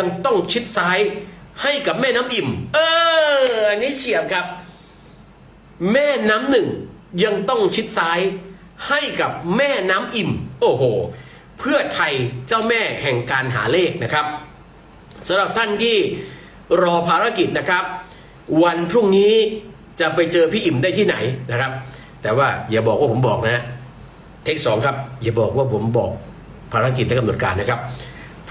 ยังต้องชิดซ้ายให้กับแม่น้ำอิ่ม เออ อันนี้เฉียบครับ แม่น้ำหนึ่งยังต้องชิดซ้ายให้กับแม่น้ำอิ่ม โอ้โห เพื่อไทยเจ้าแม่แห่งการหาเลขนะครับสำหรับท่านที่รอภารกิจนะครับ วันพรุ่งนี้จะไปเจอพี่อิ่มได้ที่ไหนนะครับ แต่ว่าอย่าบอกว่าผมบอกนะเทคสองครับ อย่าบอกว่าผมบอกภารกิจและกำหนดการนะครับ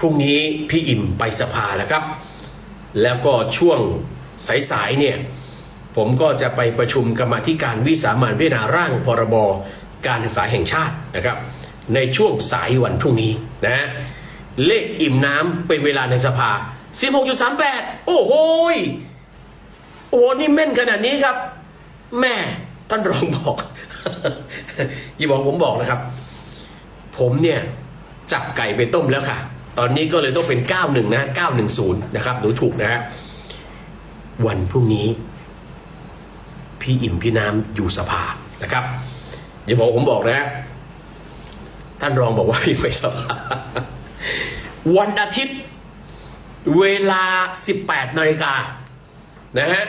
พรุ่งนี้พี่อิ่มไปสภานะครับ แล้วก็ช่วงสายๆเนี่ยผมก็จะไปประชุมกรรมธิการวิสามันพิจารณาร่างพรบการศึกษาแห่งชาตินะครับ ในช่วงสายวันพรุ่งนี้นะเลขอิ่มน้ำเป็นเวลาในสภา 16.38 โอ้โหโอ้โหนี่แม่นขนาดนี้ครับ แม่ท่านรองบอก อย่าบอกผมบอกนะครับ ผมเนี่ย จับไก่ไปต้มแล้วค่ะ ตอนนี้ก็เลยต้องเป็น 91 นะ 910 นะครับ หนูถูกนะฮะ วันพรุ่งนี้ พี่อิ่มพี่น้ำอยู่สภานะครับอย่าบอกผมบอกนะ ท่านรองบอกว่าพี่ไปสภาวันอาทิตย์ เวลา 18นาฬิกานะฮะ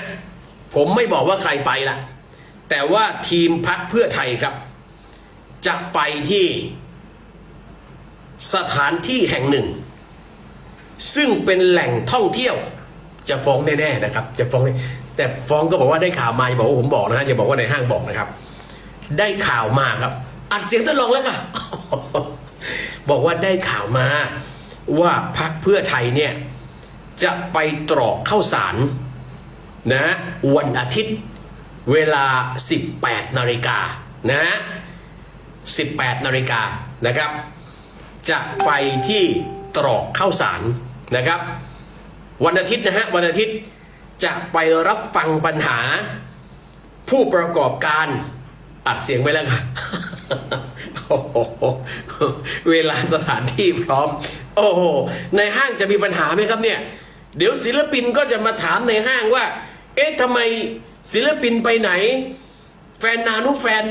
ผมไม่บอกว่าใครไปละแต่ว่าทีมพักเพื่อไทยครับ จะไปที่ สถานที่แห่งหนึ่ง ซึ่งเป็นแหล่งท่องเที่ยว จะฟ้องแน่ๆนะครับ จะฟ้องแต่ฟ้องก็บอกว่าได้ข่าวมาอย่าบอกว่าผมบอกนะฮะอย่าบอกว่าในห้างบอกนะครับ ได้ข่าวมาครับ อัดเสียงตลองแล้วค่ะบอกว่าได้ข่าวมาว่าพักเพื่อไทยเนี่ยจะไปตรอกเข้าสารนะวันอาทิตย์เวลา 18 นาฬิกานะ 18 นาฬิกานะครับ จะไปที่ตรอกข้าวสารนะครับ วันอาทิตย์นะฮะวันอาทิตย์จะไปรับฟังปัญหา ผู้ประกอบการอัดเสียงไว้แล้วค่ะโอ้เวลาสถานที่พร้อม โอ้โหในห้างจะมีปัญหาไหมครับเนี่ย เดี๋ยวศิลปินก็จะมาถามในห้างว่า เอ๊ะทำไมศิลปินไปไหน แฟนนานุแฟน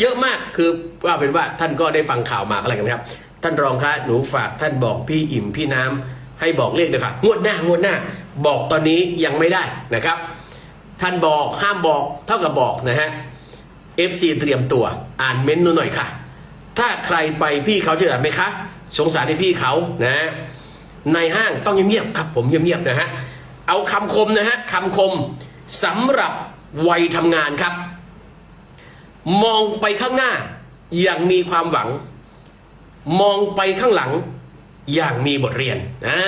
เยอะมากคือว่าเป็นว่าท่านก็ได้ฟังข่าวมาอะไรกันครับ ท่านรองคะหนูฝากท่านบอกพี่อิ่มพี่น้ำให้บอกเลขเลยค่ะงวดหน้างวดหน้า บอกตอนนี้ยังไม่ได้นะครับ ท่านบอกห้ามบอกเท่ากับบอกนะฮะ FC เตรียมตัวอ่านเม้นต์ดูหน่อยค่ะ ถ้าใครไปพี่เขาจะอ่านไหมคะสงสารในพี่เขานะ ในห้างต้องเงียบๆครับผมเงียบๆนะฮะเอาคำคมนะฮะคำคมสำหรับวัยทำงานครับ มองไปข้างหน้าอย่างมีความหวัง มองไปข้างหลังอย่างมีบทเรียนอ่า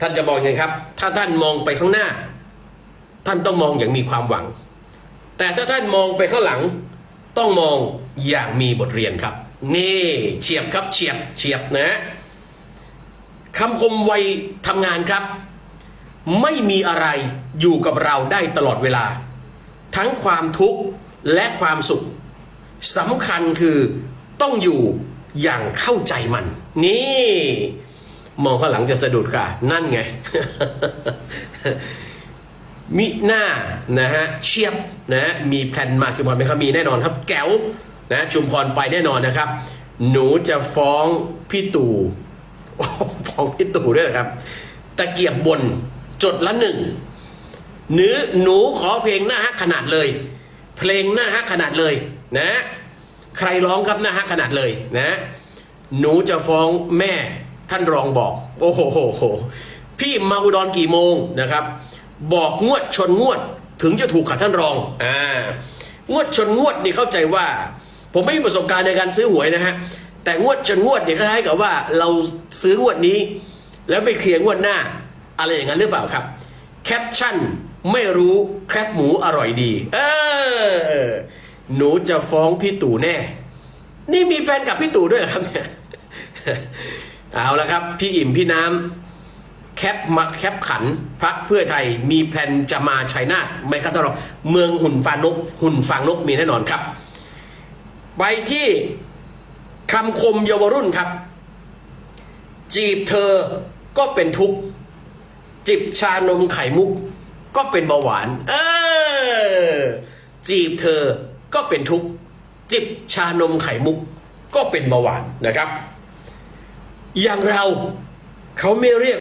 ท่านจะบอกไงครับ ถ้าท่านมองไปข้างหน้า ท่านต้องมองอย่างมีความหวัง แต่ถ้าท่านมองไปข้างหลัง ต้องมองอย่างมีบทเรียนครับ นี่เฉียบครับเฉียบเฉียบนะคำคมวัยทำงานครับ ไม่มีอะไรอยู่กับเราได้ตลอดเวลา ทั้งความทุกข์และความสุขสำคัญคือต้องอยู่ อย่างเข้าใจมัน นี่ มองข้างหลังจะสะดุดค่ะ นั่นไง มิหน้านะฮะเชียบนะฮะมีแพลนมาชุมพรไหมครับมีแน่นอนครับ แก้วนะชุมพรไปแน่นอนนะครับ หนูจะฟ้องพี่ตู่ฟ้องพี่ตู่ด้วยนะครับ ตะเกียบบนจดละหนึ่งเนื้อหนูขอเพลงหน้าฮักขนาดเลย เพลงหน้าฮักขนาดเลยนะ ใครร้องครับน้าฮักขนาดเลยนะ หนูจะฟ้องแม่ท่านรองบอก โอ้โหโหโหพี่มาอุดรกี่โมงนะครับ บอกงวดชนงวดถึงจะถูกกับท่านรองอ่างวดชนงวดนี่เข้าใจว่า ผมไม่มีประสบการณ์ในการซื้อหวยนะฮะแต่งวดชนงวดเนี่ยคล้ายๆกับว่าเราซื้องวดนี้ แล้วไปเคลียร์งวดหน้า อะไรอย่างนั้นหรือเปล่าครับแคปชั่นไม่รู้แครบหมูอร่อยดี เออ หนูจะฟ้องพี่ตู่แน่ นี่มีแฟนกับพี่ตู่ด้วยเหรอครับเนี่ยเอาละครับ พี่อิ่มพี่น้ำแคปมาแคปขันพักเพื่อไทยมีแพนจะมาชัยนาทไม่ครับท่านรองเมืองหุ่นฟางนก หุ่นฟางนกมีแน่นอนครับ ไปที่คำคมเยาวรุ่นครับ จีบเธอก็เป็นทุกข์จิบชานมไข่มุก ก็เป็นเบาหวาน เออ จีบเธอ ก็เป็นทุกข์จิบชานมไข่มุกก็เป็นเบาหวานนะครับ อย่างเราเขาไม่เรียก